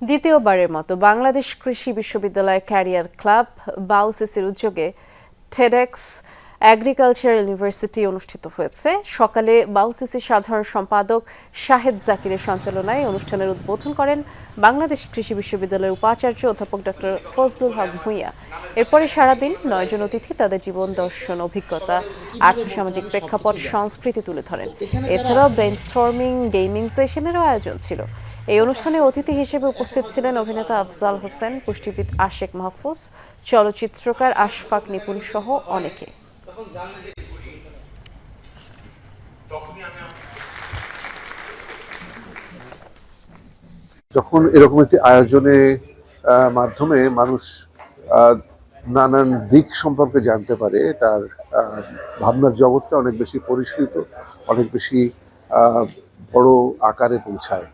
দ্বিতীয়বারের মতো বাংলাদেশ কৃষি বিশ্ববিদ্যালয় ক্যারিয়ার ক্লাব বাউসিসির উদ্যোগে টেডেক্স এগ্রিকালচার ইউনিভার্সিটি অনুষ্ঠিত হয়েছে। সকালে বাউসিসির সাধারণ সম্পাদক শাহেদ জাকিরের সঞ্চালনায় অনুষ্ঠানের উদ্বোধন করেন বাংলাদেশ কৃষি বিশ্ববিদ্যালয়ের উপাচার্য অধ্যাপক ডক্টর ফজলুল হক ভূঁইয়া। এরপরে সারাদিন নয়জন অতিথি তাদের জীবন দর্শন অভিজ্ঞতা, আর্থসামাজিক প্রেক্ষাপট, সংস্কৃতি তুলে ধরেন। এছাড়াও ব্রেন স্টর্মিং গেমিং সেশনেরও আয়োজন ছিল। এই অনুষ্ঠানে অতিথি হিসেবে উপস্থিত ছিলেন অভিনেতা আফজাল হোসেন, পুষ্টিবিদ আশেক মাহফুজ, চলচ্চিত্রকার আশফাক নিপুণ সহ অনেকে। যখন এরকম একটি আয়োজনে মাধ্যমে মানুষ নানান দিক সম্পর্কে জানতে পারে, তার ভাবনার জগৎটা অনেক বেশি পরিষ্কৃত, অনেক বেশি বড় আকারে পৌঁছায়।